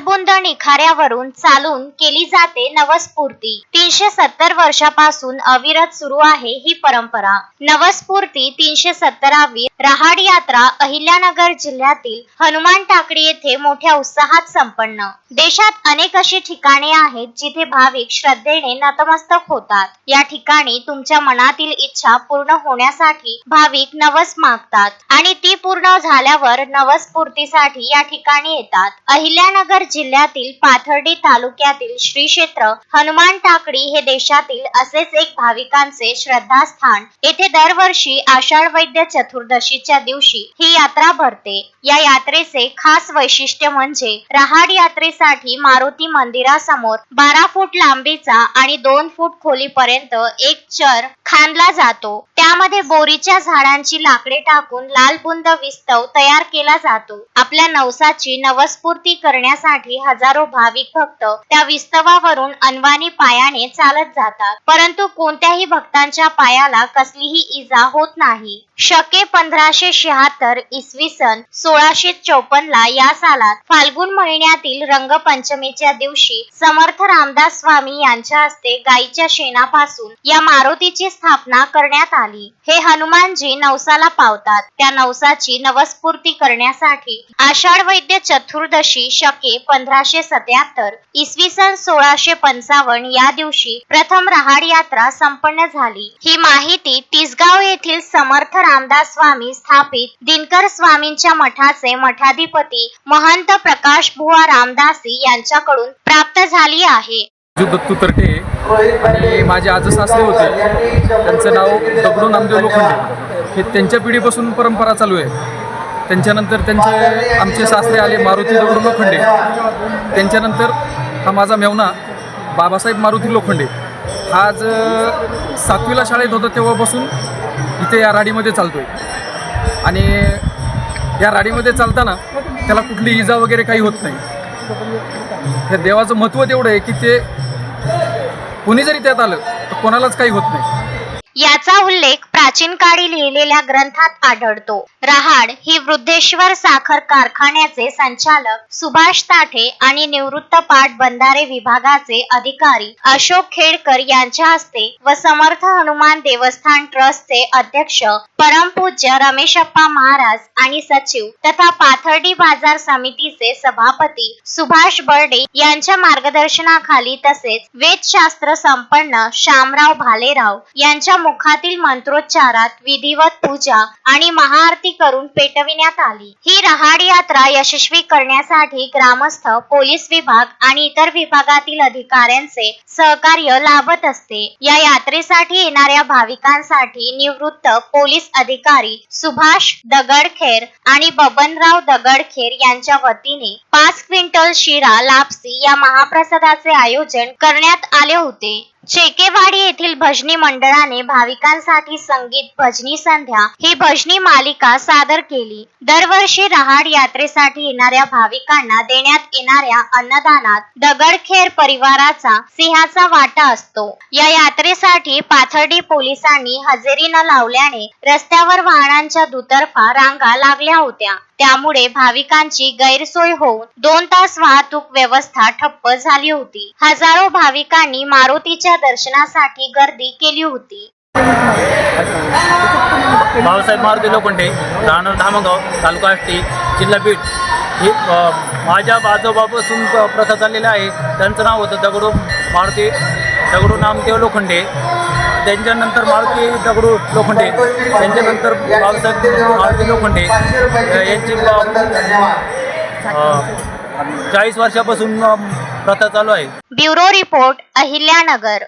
निखाऱ्यावरून चालून केली जाते नवस्फूर्ती. तीनशे सत्तर वर्षापासून अविरत सुरू आहे ही परंपरा. नवस्फूर्ती तीनशे सत्तरावी रहाड यात्रा अहिल्यानगर जिल्ह्यातील हनुमान टाकडी येथे मोठ्या उत्साहात संपन्न. देशात अनेक अशी ठिकाणे आहेत जिथे भाविक श्रद्धेने नतमस्तक होतात. या ठिकाणी तुमच्या मनातील इच्छा पूर्ण होण्यासाठी भाविक नवस मागतात आणि ती पूर्ण झाल्यावर नवस्फूर्तीसाठी या ठिकाणी येतात. अहिल्यानगर जिल्ह्यातील पाथर्डी तालुक्यातील श्री क्षेत्र हनुमान टाकडी हे देशातील असेच एक भाविकांचे श्रद्धास्थान. येथे दरवर्षी आषाढ वैद्य चतुर्दशी एकादशीच्या दिवशी ही यात्रा भरते. या यात्रेचे खास वैशिष्ट्य म्हणजे रहाड यात्रेसाठी मारुती मंदिरासमोर बारा फूट लांबीचा आणि दोन फूट खोलीपर्यंत एक चर खांदला जातो. त्यामध्ये बोरीच्या झाडांची लाकडे टाकून लाल बुंद विस्तव तयार केला जातो. आपल्या नवसाची नवस्फूर्ती करण्यासाठी हजारो भाविक भक्त त्या विस्तवावरून अनवाणी पायाने चालत जातात. परंतु कोणत्याही भक्तांच्या पायाला कसलीही इजा होत नाही. शके पंधरा पंधराशे शहात्तर इसवी सन सोळाशे चौपन्न ला या सालात फाल्गुन महिन्यातील रंगपंचमीच्या दिवशी समर्थ रामदास स्वामी यांच्या हस्ते गायीच्या शेणापासून या मारुतीची स्थापना करण्यात आली. हे हनुमानजी नवसाला पावतात. त्या नवसाची नवस्फूर्ती करण्यासाठी आषाढ वैद्य चतुर्दशी शके पंधराशे सत्याहत्तर इसवी सन सोळाशे पंचावन्न या दिवशी प्रथम रहाड यात्रा संपन्न झाली. ही माहिती तिसगाव येथील समर्थ रामदास स्वामी स्थापित दिनकर स्वामींच्या मठाचे मठाधिपती महंत प्रकाश बुवा रामदासी यांच्याकडून प्राप्त झाली आहे. दत्तू तरटे आणि माझे आज सासरे होते. त्यांचं नाव दगडू नामदेव लोखंडे. हे त्यांच्या पिढीपासून परंपरा चालू आहे. त्यांच्यानंतर त्यांचे आमचे सासरे आले मारुती दगडू लोखंडे. त्यांच्यानंतर हा माझा मेवना बाबासाहेब मारुती लोखंडे. आज सातवीला शाळेत होता तेव्हापासून इथे या राडीमध्ये चालतोय. आणि या राडीमध्ये चालताना त्याला कुठली इजा वगैरे काही होत नाही. या देवाचं महत्त्व तेवढं आहे की ते कोणी जरी त्यात आलं तर कोणालाच काही होत नाही. याचा उल्लेख प्राचीन काळी लिहिलेल्या ग्रंथात आढळतो. रहाड ही वृद्धेश्वर साखर कारखान्याचे संचालक सुभाष ताठे आणि निवृत्त पाठ बंधारे विभागाचे अधिकारी अशोक खेडकर यांच्या हस्ते व समर्थ हनुमान देवस्थान ट्रस्टचे अध्यक्ष परमपूज्य रमेशप्पा महाराज आणि सचिव तथा पाथर्डी बाजार समितीचे सभापती सुभाष बर्डे यांच्या मार्गदर्शनाखाली तसेच वेदशास्त्र संपन्न शामराव भालेराव यांच्या मुखातील मंत्रोच्चारात विधिवत पूजा आणि महाआरती करून पेटविण्यात आली. ही रहाड यात्रा यशस्वी करण्यासाठी ग्रामस्थ पोलीस विभाग आणि इतर विभागातील अधिकाऱ्यांचे सहकार्य लाभत असते. या यात्रेसाठी येणाऱ्या भाविकांसाठी निवृत्त पोलीस अधिकारी सुभाष दगडखेर आणि बबनराव दगडखेर यांच्या वतीने पाच क्विंटल शिरा लापसी या महाप्रसादाचे आयोजन करण्यात आले होते. चेकेवाडी येथील भजनी मंडळाने भाविकांसाठी संगीत भजनी संध्या ही भजनी मालिका सादर केली. दरवर्षी रहाड यात्रेसाठी येणाऱ्या भाविकांना देण्यात येणाऱ्या अन्नदानात दगडखेर परिवाराचा सिंहाचा वाटा असतो. या यात्रेसाठी पाथर्डी पोलिसांनी हजेरी न लावल्याने रस्त्यावर वाहनांच्या दुतर्फा रांगा लागल्या होत्या. त्यामुळे भाविकांची गैरसोय होऊन दोन तास वाहतूक व्यवस्था ठप्प झाली होती. हजारो भाविकांनी मारुतीच्या दर्शनासाठी गर्दी केली होती. भाऊसाहेब मारुती लोखंडे राहणार धामगाव तालुका आष्टी जिल्हा बीड. ही माझ्या आजोबापासून प्रथा चाललेली आहे. त्यांचं नाव होतं दगडू मारुती दगडू नामदेव लोखंडे. त्यांच्यानंतर मारुती दगडू लोखंडे. त्यांच्यानंतर बाबासाहेब मारुती लोखंडे. यांची चाळीस वर्षापासून प्रथा चालू आहे. Bureau report Ahilyanagar.